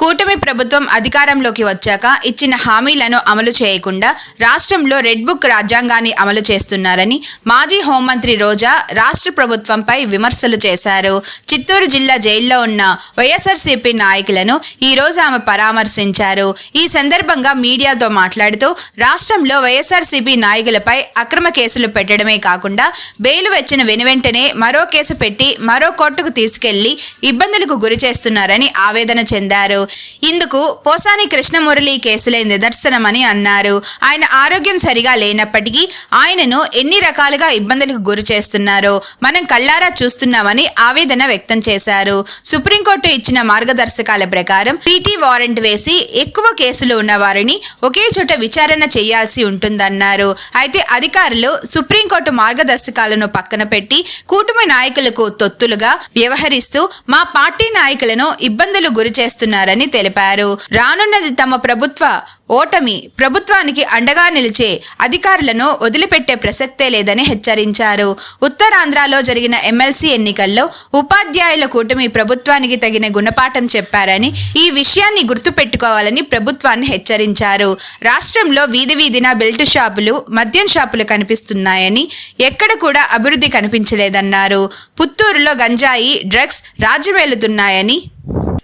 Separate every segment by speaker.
Speaker 1: కూటమి ప్రభుత్వం అధికారంలోకి వచ్చాక ఇచ్చిన హామీలను అమలు చేయకుండా రాష్ట్రంలో రెడ్ బుక్ రాజ్యాంగాన్ని అమలు చేస్తున్నారని మాజీ హోంమంత్రి రోజా రాష్ట్ర ప్రభుత్వంపై విమర్శలు చేశారు. చిత్తూరు జిల్లా జైల్లో ఉన్న వైఎస్ఆర్సీపీ నాయకులను ఈ రోజు ఆమె పరామర్శించారు. ఈ సందర్భంగా మీడియాతో మాట్లాడుతూ రాష్ట్రంలో వైఎస్ఆర్సీపీ నాయకులపై అక్రమ కేసులు పెట్టడమే కాకుండా బెయిలు వచ్చిన వెనువెంటనే మరో కేసు పెట్టి మరో కోర్టుకు తీసుకెళ్ళి ఇబ్బందులకు గురి చేస్తున్నారని ఆవేదన చెందారు. ఇందుకు పోసాని కృష్ణమురళి కేసులే నిదర్శనమని అన్నారు. ఆయన ఆరోగ్యం సరిగా లేనప్పటికీ ఆయనను ఎన్ని రకాలుగా ఇబ్బందులకు గురి చేస్తున్నారో మనం కళ్ళారా చూస్తున్నామని ఆవేదన వ్యక్తం చేశారు. సుప్రీంకోర్టు ఇచ్చిన మార్గదర్శకాల ప్రకారం పీటీ వారెంట్ వేసి ఎక్కువ కేసులు ఉన్న వారిని ఒకే చోట విచారణ చేయాల్సి ఉంటుందన్నారు. అయితే అధికారులు సుప్రీంకోర్టు మార్గదర్శకాలను పక్కన పెట్టి కూటమి నాయకులకు తొత్తులుగా వ్యవహరిస్తూ మా పార్టీ నాయకులను ఇబ్బందులు గురి చేస్తున్నారని తెలిపారు. రానున్నది తమ ప్రభుత్వ ఓటమి ప్రభుత్వానికి అండగా నిలిచే అధికారులను వదిలిపెట్టే ప్రసక్తే లేదని హెచ్చరించారు. ఉత్తరాంధ్రలో జరిగిన ఎమ్మెల్సీ ఎన్నికల్లో ఉపాధ్యాయుల కూటమి ప్రభుత్వానికి తగిన గుణపాఠం చెప్పారని ఈ విషయాన్ని గుర్తుపెట్టుకోవాలని ప్రభుత్వాన్ని హెచ్చరించారు. రాష్ట్రంలో వీధి వీధిన బెల్ట్ షాపులు మద్యం షాపులు కనిపిస్తున్నాయని ఎక్కడ కూడా అభివృద్ధి కనిపించలేదన్నారు. పుత్తూరులో గంజాయి డ్రగ్స్ రాజ్యమేలుతున్నాయని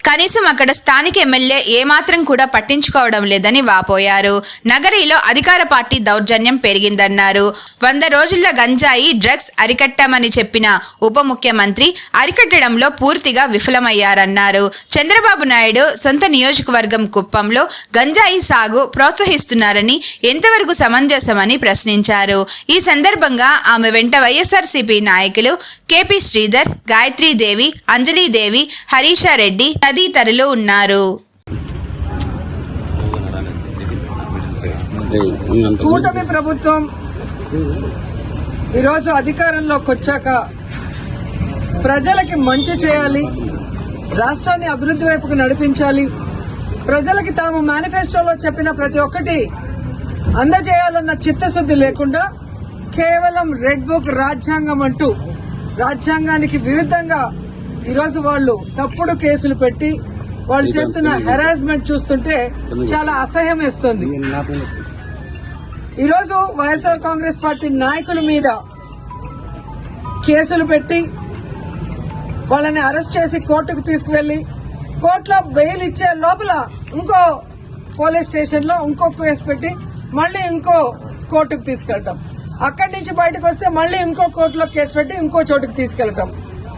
Speaker 1: కనీసం అక్కడ స్థానిక ఎమ్మెల్యే ఏమాత్రం కూడా పట్టించుకోవడం లేదని వాపోయారు. నగరిలో అధికార పార్టీ దౌర్జన్యం పెరిగిందన్నారు. వంద రోజుల్లో గంజాయి డ్రగ్స్ అరికట్టామని చెప్పిన ఉప ముఖ్యమంత్రి అరికట్టడంలో పూర్తిగా విఫలమయ్యారన్నారు. చంద్రబాబు నాయుడు సొంత నియోజకవర్గం కుప్పంలో గంజాయి సాగు ప్రోత్సహిస్తున్నారని ఎంతవరకు సమంజసమని ప్రశ్నించారు. ఈ సందర్భంగా ఆమె వెంట వైఎస్ఆర్సీపీ నాయకులు కేపీ శ్రీధర్ గాయత్రీదేవి అంజలీదేవి హరీషారెడ్డి తదితరులు ఉన్నారు.
Speaker 2: కూటమి ప్రభుత్వం ఈరోజు అధికారంలోకి వచ్చాక ప్రజలకి మంచి చేయాలి రాష్ట్రాన్ని అభివృద్ధి వైపుకు నడిపించాలి. ప్రజలకి తాము మేనిఫెస్టోలో చెప్పిన ప్రతి ఒక్కటి అందజేయాలన్న చిత్తశుద్ధి లేకుండా కేవలం రెడ్ బుక్ రాజ్యాంగం అంటూ రాజ్యాంగానికి విరుద్ధంగా ఈరోజు వాళ్ళు తప్పుడు కేసులు పెట్టి వాళ్ళు చేస్తున్న హెరాస్మెంట్ చూస్తుంటే చాలా అసహ్యం వేస్తుంది. ఈరోజు వైఎస్ఆర్ కాంగ్రెస్ పార్టీ నాయకుల మీద కేసులు పెట్టి వాళ్ళని అరెస్ట్ చేసి కోర్టుకు తీసుకువెళ్ళి కోర్టులో బెయిల్ ఇచ్చే లోపల ఇంకో పోలీస్ స్టేషన్లో ఇంకో కేసు పెట్టి మళ్ళీ ఇంకో కోర్టుకు తీసుకెళ్ళటం అక్కడి నుంచి బయటకు వస్తే మళ్ళీ ఇంకో కోర్టులో కేసు పెట్టి ఇంకో చోటుకు తీసుకెళ్ళటం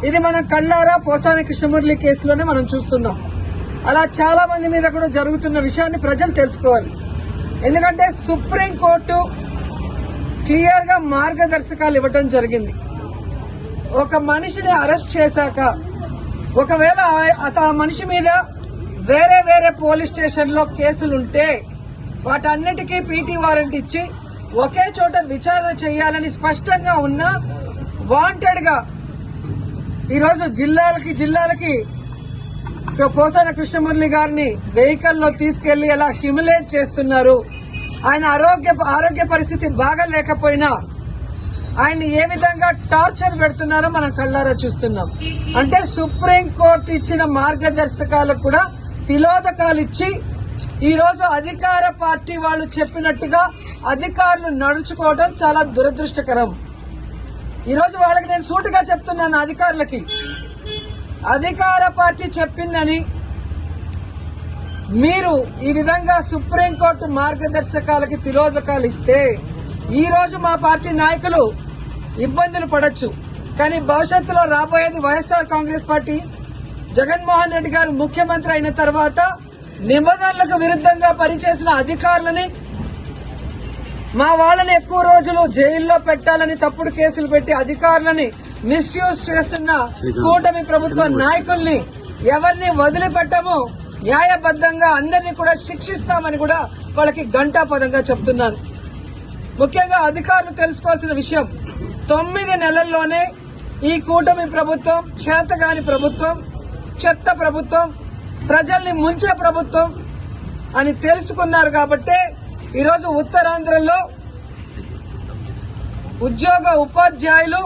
Speaker 2: ఇది మనం కళ్ళారా పోసాని కృష్ణమురళి కేసులోనే మనం చూస్తున్నాం. అలా చాలా మంది మీద కూడా జరుగుతున్న విషయాన్ని ప్రజలు తెలుసుకోవాలి. ఎందుకంటే సుప్రీంకోర్టు క్లియర్గా మార్గదర్శకాలు ఇవ్వటం జరిగింది. ఒక మనిషిని అరెస్ట్ చేశాక ఒకవేళ ఆ- అత ఆ మనిషి మీద వేరే వేరే పోలీస్ స్టేషన్లో కేసులు కేసులుంటే వాటన్నిటికీ పీటీ వారెంట్ ఇచ్చి ఒకే చోట విచారణ చేయాలని స్పష్టంగా ఉన్న వాంటెడ్గా ఈరోజు జిల్లాలకి జిల్లాలకి పోసాన కృష్ణమురళి గారిని వెహికల్లో తీసుకెళ్ళి ఎలా హ్యూమిలేట్ చేస్తున్నారు. ఆయన ఆరోగ్య ఆరోగ్య పరిస్థితి బాగా లేకపోయినా ఆయన్ని ఏ విధంగా టార్చర్ పెడుతున్నారో మనం కళ్ళారా చూస్తున్నాం. అంటే సుప్రీం కోర్టు ఇచ్చిన మార్గదర్శకాలకు కూడా తిలోదకాలు ఇచ్చి ఈరోజు అధికార పార్టీ వాళ్ళు చెప్పినట్టుగా అధికారులు నడుచుకోవడం చాలా దురదృష్టకరం. ఈరోజు వాళ్ళకి నేను సూటుగా చెప్తున్నాను అధికారులకి. అధికార పార్టీ చెప్పిందని మీరు ఈ విధంగా సుప్రీంకోర్టు మార్గదర్శకాలకి తిరోధకాలు ఇస్తే ఈరోజు మా పార్టీ నాయకులు ఇబ్బందులు పడచ్చు. కానీ భవిష్యత్తులో రాబోయేది వైఎస్ఆర్ కాంగ్రెస్ పార్టీ. జగన్మోహన్ రెడ్డి గారు ముఖ్యమంత్రి అయిన తర్వాత నిబంధనలకు విరుద్ధంగా పనిచేసిన అధికారులని మా వాళ్ళని ఎక్కువ రోజులు జైల్లో పెట్టాలని తప్పుడు కేసులు పెట్టి అధికారులని మిస్యూజ్ చేస్తున్న కూటమి ప్రభుత్వ నాయకుల్ని ఎవరిని వదిలిపెట్టము న్యాయబద్ధంగా అందరినీ కూడా శిక్షిస్తామని కూడా వాళ్ళకి గంటాపదంగా చెప్తున్నాను ముఖ్యంగా అధికారులు తెలుసుకోవాల్సిన విషయం తొమ్మిది నెలల్లోనే ఈ కూటమి ప్రభుత్వం చేతగాని ప్రభుత్వం చెత్త ప్రభుత్వం ప్రజల్ని ముంచే ప్రభుత్వం అని తెలుసుకున్నారు కాబట్టే ఈరోజు ఉత్తరాంధ్రలో ఉద్యోగ ఉపాధ్యాయులు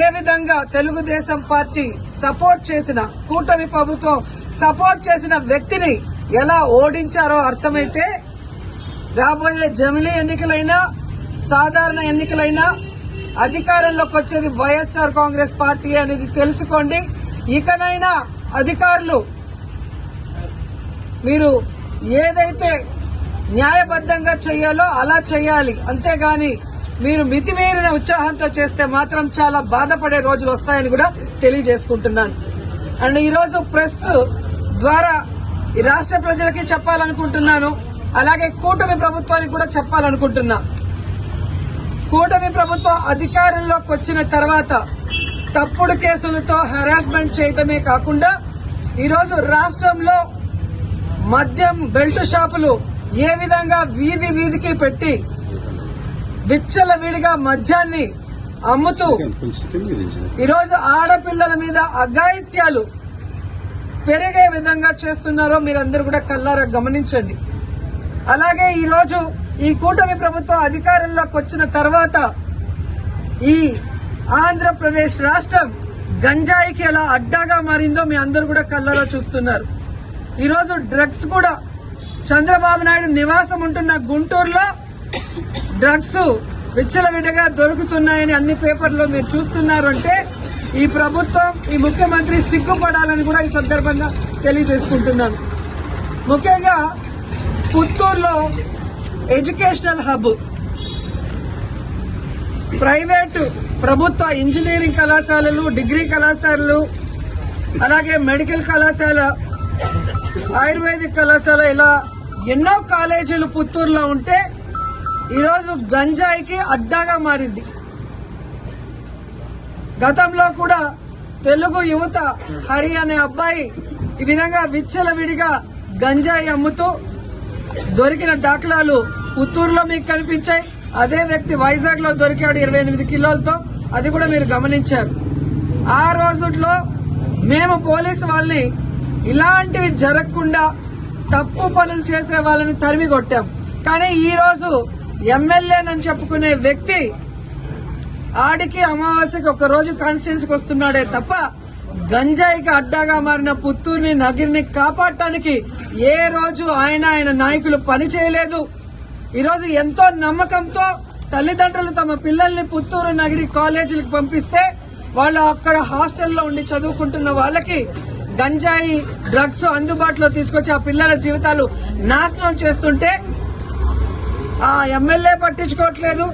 Speaker 2: ఏ విధంగా తెలుగుదేశం పార్టీ సపోర్ట్ చేసిన కూటమి ప్రభుత్వం సపోర్ట్ చేసిన వ్యక్తిని ఎలా ఓడించారో అర్థమైతే రాబోయే జమిలీ ఎన్నికలైనా సాధారణ ఎన్నికలైనా అధికారంలోకి వచ్చేది వైఎస్ఆర్ కాంగ్రెస్ పార్టీ అనేది తెలుసుకోండి. ఇకనైనా అధికారులు మీరు ఏదైతే న్యాయబద్ధంగా చేయాలో అలా చేయాలి. అంతేగాని మీరు మితిమీరిన ఉత్సాహంతో చేస్తే మాత్రం చాలా బాధపడే రోజులు వస్తాయని కూడా తెలియజేసుకుంటున్నాను. అండ్ ఈరోజు ప్రెస్ ద్వారా ఈ రాష్ట్ర ప్రజలకి చెప్పాలనుకుంటున్నాను. అలాగే కూటమి ప్రభుత్వానికి కూడా చెప్పాలనుకుంటున్నా. కూటమి ప్రభుత్వం అధికారంలోకి వచ్చిన తర్వాత తప్పుడు కేసులతో హెరాస్మెంట్ చేయటమే కాకుండా ఈరోజు రాష్ట్రంలో మద్యం బెల్ట్ షాపులు ఏ విధంగా వీధి వీధికి పెట్టి విచ్చలవిడిగా మద్యాన్ని అమ్ముతూ ఈరోజు ఆడపిల్లల మీద అఘాయిత్యాలు పెరిగే విధంగా చేస్తున్నారో మీరందరూ కూడా కల్లారా గమనించండి. అలాగే ఈరోజు ఈ కూటమి ప్రభుత్వం అధికారంలోకి వచ్చిన తర్వాత ఈ ఆంధ్రప్రదేశ్ రాష్ట్రం గంజాయికి ఎలా అడ్డాగా మారిందో మీ అందరూ కూడా కళ్ళలో చూస్తున్నారు. ఈరోజు డ్రగ్స్ కూడా చంద్రబాబు నాయుడు నివాసం ఉంటున్న గుంటూరులో డ్రగ్స్ విచ్చలవిడగా దొరుకుతున్నాయని అన్ని పేపర్లో మీరు చూస్తున్నారు అంటే ఈ ప్రభుత్వం ఈ ముఖ్యమంత్రి సిగ్గుపడాలని కూడా ఈ సందర్భంగా తెలియజేసుకుంటున్నాను. ముఖ్యంగా పుత్తూరులో ఎడ్యుకేషనల్ హబ్ ప్రైవేటు ప్రభుత్వ ఇంజనీరింగ్ కళాశాలలు డిగ్రీ కళాశాలలు అలాగే మెడికల్ కళాశాల ఆయుర్వేదిక్ కళాశాల ఇలా ఎన్నో కాలేజీలు పుత్తూరులో ఉంటే ఈరోజు గంజాయికి అడ్డాగా మారింది. గతంలో కూడా తెలుగు యువత హరి అనే అబ్బాయి ఈ విధంగా విచ్చలవిడిగా గంజాయి అమ్ముతూ దొరికిన దాఖలాలు పుత్తూరులో మీకు కనిపించాయి. అదే వ్యక్తి వైజాగ్లో దొరికాడు ఇరవై ఎనిమిది కిలోలతో. అది కూడా మీరు గమనించారు. ఆ రోజుల్లో మేము పోలీసు వాళ్ళని ఇలాంటివి జరగకుండా తప్పు పనులు చేసే వాళ్ళని తరిమి కొట్టాం. కానీ ఈరోజు ఎమ్మెల్యేనని చెప్పుకునే వ్యక్తి ఆడికి అమావాస్యకి ఒక రోజు కాన్స్టిట్యున్సీకి వస్తున్నాడే తప్ప గంజాయికి అడ్డాగా మారిన పుత్తూరుని నగిరిని కాపాడటానికి ఏ రోజు ఆయన ఆయన నాయకులు పని చేయలేదు. ఈరోజు ఎంతో నమ్మకంతో తల్లిదండ్రులు తమ పిల్లల్ని పుత్తూరు నగిరి కాలేజీలకు పంపిస్తే వాళ్ళు అక్కడ హాస్టల్లో ఉండి చదువుకుంటున్న వాళ్ళకి గంజాయి డ్రగ్స్ అందుబాటులో తీసుకొచ్చి ఆ పిల్లల జీవితాలు నాశనం చేస్తుంటే ఆ ఎమ్మెల్యే పట్టించుకోవట్లేదు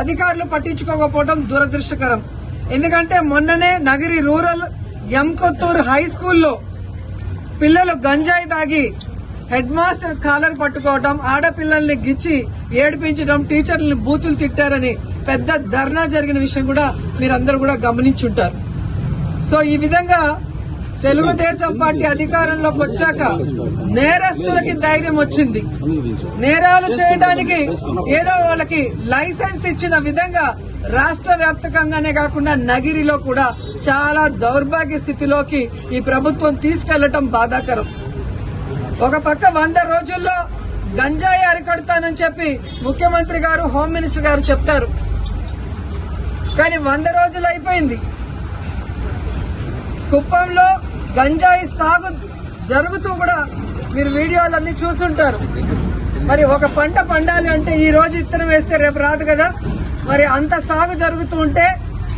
Speaker 2: అధికారులు పట్టించుకోకపోవడం దురదృష్టకరం. ఎందుకంటే మొన్ననే నగిరి రూరల్ ఎంకొత్తూరు హై స్కూల్లో పిల్లలు గంజాయి తాగి హెడ్ మాస్టర్ కాలర్ పట్టుకోవటం ఆడపిల్లల్ని గిచ్చి ఏడిపించడం టీచర్లని బూతులు తిట్టారని పెద్ద ధర్నా జరిగిన విషయం కూడా మీరందరూ కూడా గమనించుంటారు. సో ఈ విధంగా తెలుగుదేశం పార్టీ అధికారంలోకి వచ్చాక నేరస్తులకి ధైర్యం వచ్చింది. నేరాలు చేయడానికి ఏదో వాళ్ళకి లైసెన్స్ ఇచ్చిన విధంగా రాష్ట్ర వ్యాప్తకంగానే కాకుండా నగిరిలో కూడా చాలా దౌర్భాగ్య స్థితిలోకి ఈ ప్రభుత్వం తీసుకెళ్ళటం బాధాకరం. ఒక పక్క వంద రోజుల్లో గంజాయి అరికడతానని చెప్పి ముఖ్యమంత్రి గారు హోమ్ మినిస్టర్ గారు చెప్తారు. కానీ వంద రోజులు అయిపోయింది. కుప్పంలో గంజాయి సాగు జరుగుతూ కూడా మీరు వీడియోలన్నీ చూసుంటారు మరి ఒక పంట పండాలి అంటే ఈ రోజు ఇత్తనం వేస్తే రేపు రాదు కదా? మరి అంత సాగు జరుగుతూ ఉంటే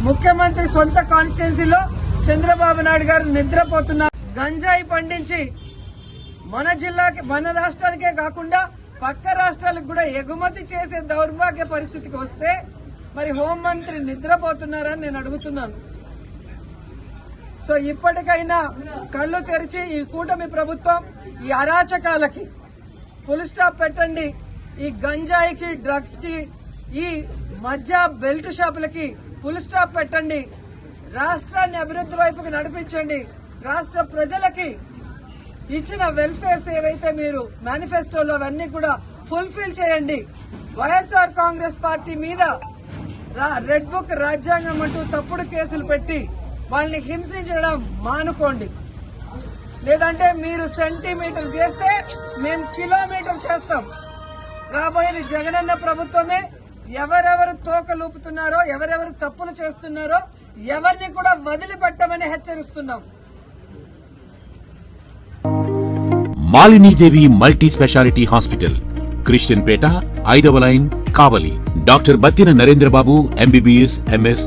Speaker 2: ముఖ్యమంత్రి సొంత కాన్స్టిట్యున్సీలో చంద్రబాబు నాయుడు గారు నిద్రపోతున్నారు. గంజాయి పండించి మన జిల్లాకి మన రాష్ట్రానికే కాకుండా పక్క రాష్ట్రాలకు కూడా ఎగుమతి చేసే దౌర్భాగ్య పరిస్థితికి వస్తే మరి హోంమంత్రి నిద్రపోతున్నారని నేను అడుగుతున్నాను. సో ఇప్పటికైనా కళ్ళు తెరిచి ఈ కూటమి ప్రభుత్వం ఈ అరాచకాలకి ఫుల్ స్టాప్ పెట్టండి. ఈ గంజాయికి డ్రగ్స్కి ఈ మధ్య బెల్ట్ షాపులకి ఫుల్ స్టాప్ పెట్టండి. రాష్ట్రాన్ని అభివృద్ధి వైపుకి నడిపించండి. రాష్ట్ర ప్రజలకి ఇచ్చిన వెల్ఫేర్స్ ఏవైతే మీరు మేనిఫెస్టోలో అవన్నీ కూడా ఫుల్ఫిల్ చేయండి. వైఎస్ఆర్ కాంగ్రెస్ పార్టీ మీద రా- రెడ్ బుక్ రాజ్యాంగం అంటూ తప్పుడు కేసులు పెట్టి వాళ్ళని హింసించడం మానుకోండి. లేదంటే మీరు సెంటీమీటర్ చేస్తే మేము కిలోమీటర్ చేస్తాం. రాబోయేది జగనన్న ప్రభుత్వమే. ఎవరెవరు తోక లూపుతున్నారో ఎవరెవరు తప్పులు చేస్తున్నారో ఎవరిని కూడా వదిలిపెట్టమని హెచ్చరిస్తున్నాం.
Speaker 3: Malini Devi multi speciality hospital Christian Peta ఐదవ line Kavali. Doctor Battina Narendra Babu MBBS MS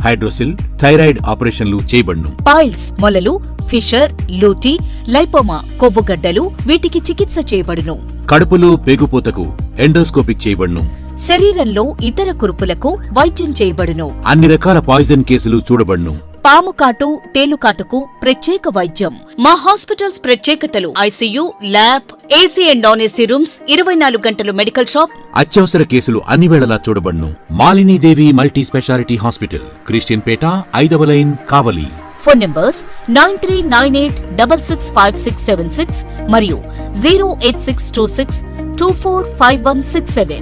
Speaker 3: hydrocele thyroid ఆపరేషన్లు చేయబడును.
Speaker 4: పైల్స్ మొలలు ఫిషర్ లూటీ లైపోమా కొవ్వుగడ్డలు వీటికి చికిత్స చేయబడును.
Speaker 3: కడుపులో పేగుపూతకు ఎండోస్కోపిక్ చేయబడును.
Speaker 4: శరీరంలో ఇతర కురుపులకు వైద్యం చేయబడును.
Speaker 3: అన్ని రకాల పాయిజన్ కేసులు చూడబడును.
Speaker 4: పాము కాటు తేలుకాటుకు ప్రత్యేక వైద్యం. మా హాస్పిటల్స్ ప్రత్యేకతలు. ICU lab AC and non AC rooms ఇరవై నాలుగు గంటలు మెడికల్ షాప్.
Speaker 3: అత్యవసర కేసులు అన్ని వేళలా చూడబడును. Malini Devi multi speciality hospital Christian Peta ఐదవ line Kavali.
Speaker 4: Phone numbers nine three nine eight double six five six seven six మరియు zero eight six two six two four five one six seven.